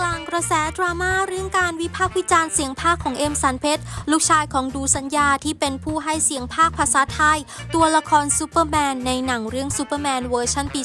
กลางกระแสดราม่าเรื่องการวิพากษ์วิจารณ์เสียงภาคของเอ็มสันเพชรลูกชายของดูสัญญาที่เป็นผู้ให้เสียงภาคภาษาไทย ตัวละครซูเปอร์แมนในหนังเรื่องซูเปอร์แมนเวอร์ชันปี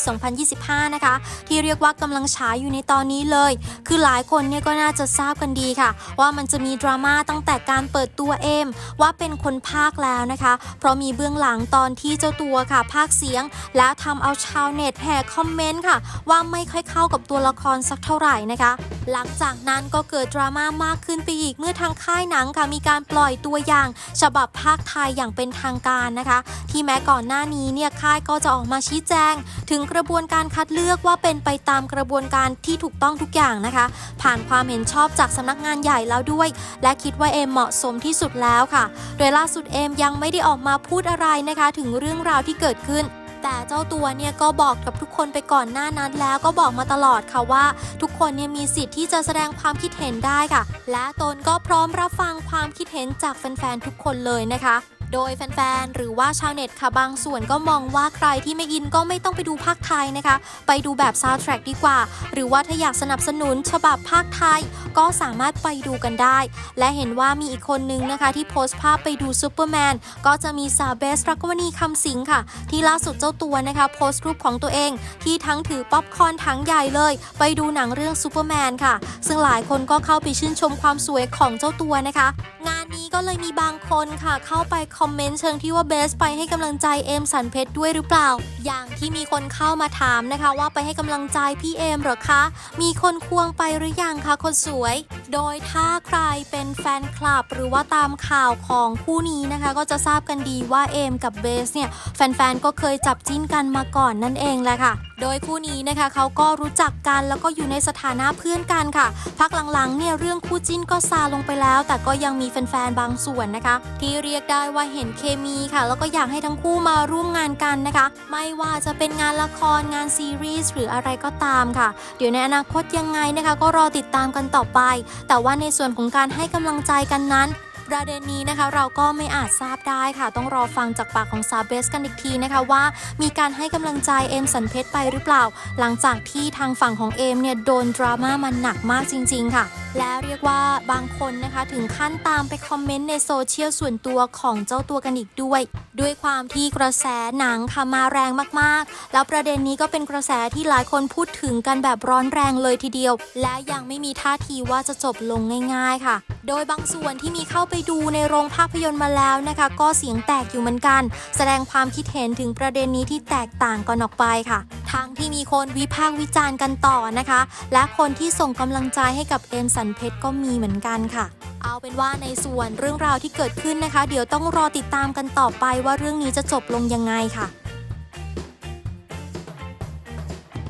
2025 นะคะ ที่เรียกว่ากำลังฉายอยู่ในตอนนี้เลย คือหลายคนเนี่ยก็น่าจะทราบกันดีค่ะ ว่ามันจะมีดราม่าตั้งแต่การเปิดตัวเอมว่าเป็นคนภาคแล้วนะคะ เพราะมีเบื้องหลังตอนที่เจ้าตัวค่ะ ภาคเสียง และทำเอาชาวเน็ตแห่คอมเมนต์ค่ะ ว่าไม่ค่อยเข้ากับตัวละครสักเท่าไหร่นะคะหลังจากนั้นก็เกิดดราม่ามากขึ้นไปอีกเมื่อทางค่ายหนังค่ะมีการปล่อยตัวอย่าง ฉบับภาคไทยอย่างเป็นทางการนะคะ ที่แม้ก่อนหน้านี้เนี่ยค่ายก็จะออกมาชี้แจง ถึงกระบวนการคัดเลือกว่าเป็นไปตามกระบวนการที่ถูกต้องทุกอย่างนะคะ ผ่านความเห็นชอบจากสำนักงานใหญ่แล้วด้วย และคิดว่าเอมเหมาะสมที่สุดแล้วค่ะ โดยล่าสุดเอมยังไม่ได้ออกมาพูดอะไรนะคะ ถึงเรื่องราวที่เกิดขึ้น แต่เจ้าตัวเนี่ยก็บอกกับทุกคนไปก่อนหน้านั้นแล้วก็บอกมาตลอดค่ะว่า ทุกคนเนี่ยมีสิทธิ์ที่จะแสดงความคิดเห็นได้ค่ะ และตนก็พร้อมรับฟังความคิดเห็นจากแฟนๆทุกคนเลยนะคะโดยแฟนๆ หรือว่าชาวเน็ตค่ะบางส่วนก็มองว่าใครที่ไม่อินก็ไม่ต้องไปดูภาคไทยนะคะ ไปดูแบบซาวด์แทร็กดีกว่า หรือว่าถ้าอยากสนับสนุนฉบับภาคไทย ก็สามารถไปดูกันได้ และเห็นว่ามีอีกคนนึงนะคะ ที่โพสต์ภาพไปดูซูเปอร์แมนก็จะมีสาวเบสรักวณีคำสิงค่ะ ที่ล่าสุดเจ้าตัวนะคะโพสต์รูปของตัวเอง ที่ทั้งถือป๊อปคอนถังใหญ่เลย ไปดูหนังเรื่องซูเปอร์แมนค่ะ ซึ่งหลายคนก็เข้าไปชื่นชมความสวยของเจ้าตัวนะคะ งานนี้ก็เลยมีบางคนค่ะ เข้าไปคอมเมนต์เชิงที่ว่าเบสไปให้กำลังใจเอมสันเพชรด้วยหรือเปล่า อย่างที่มีคนเข้ามาถามนะคะ ว่าไปให้กำลังใจพี่เอมหรอคะ มีคนควงไปหรือยังคะคนสวยโดยถ้าใครเป็นแฟนคลับ หรือว่าตามข่าวของคู่นี้นะคะ ก็จะทราบกันดีว่าเอมกับเบสเนี่ย แฟนๆ ก็เคยจับจิ้นกันมาก่อนนั่นเองแหละค่ะ โดยคู่นี้นะคะเขาก็รู้จักกันแล้วก็อยู่ในสถานะเพื่อนกันค่ะ พักหลังๆเนี่ยเรื่องคู่จิ้นก็ซาลงไปแล้ว แต่ก็ยังมีแฟนๆ บางส่วนนะคะ ที่เรียกได้ว่าเห็นเคมีค่ะ แล้วก็อยากให้ทั้งคู่มาร่วมงานกันนะคะ ไม่ว่าจะเป็นงานละครงานซีรีส์หรืออะไรก็ตามค่ะ เดี๋ยวในอนาคตยังไงนะคะ ก็รอติดตามกันต่อไปแต่ว่าในส่วนของการให้กำลังใจกันนั้น ประเด็นนี้นะคะเราก็ไม่อาจทราบได้ค่ะ ต้องรอฟังจากปากของซาเบสกันอีกทีนะคะว่า มีการให้กำลังใจเอมสันเพชรไปหรือเปล่า หลังจากที่ทางฝั่งของเอมเนี่ยโดนดราม่ามันหนักมากจริง ๆ ค่ะ แล้วเรียกว่าบางคนนะคะถึงขั้นตามไปคอมเมนต์ในโซเชียลส่วนตัวของเจ้าตัวกันอีกด้วย ด้วยความที่กระแสหนังค่ะมาแรงมากๆ แล้วประเด็นนี้ก็เป็นกระแสที่หลายคนพูดถึงกันแบบร้อนแรงเลยทีเดียว และยังไม่มีท่าทีว่าจะจบลงง่าย ๆ ค่ะ โดยบางส่วนที่มีเข้าไปดูในโรงภาพยนตร์มาแล้วนะคะ ก็เสียงแตกอยู่เหมือนกัน แสดงความคิดเห็นถึงประเด็นนี้ที่แตกต่างกันออกไปค่ะ ทั้งที่มีคนวิพากษ์วิจารณ์กันต่อนะคะ และคนที่ส่งกำลังใจให้กับเอมสันเพชรก็มีเหมือนกันค่ะเอาเป็นว่าในส่วนเรื่องราวที่เกิดขึ้นนะคะ เดี๋ยวต้องรอติดตามกันต่อไปว่าเรื่องนี้จะจบลงยังไงค่ะ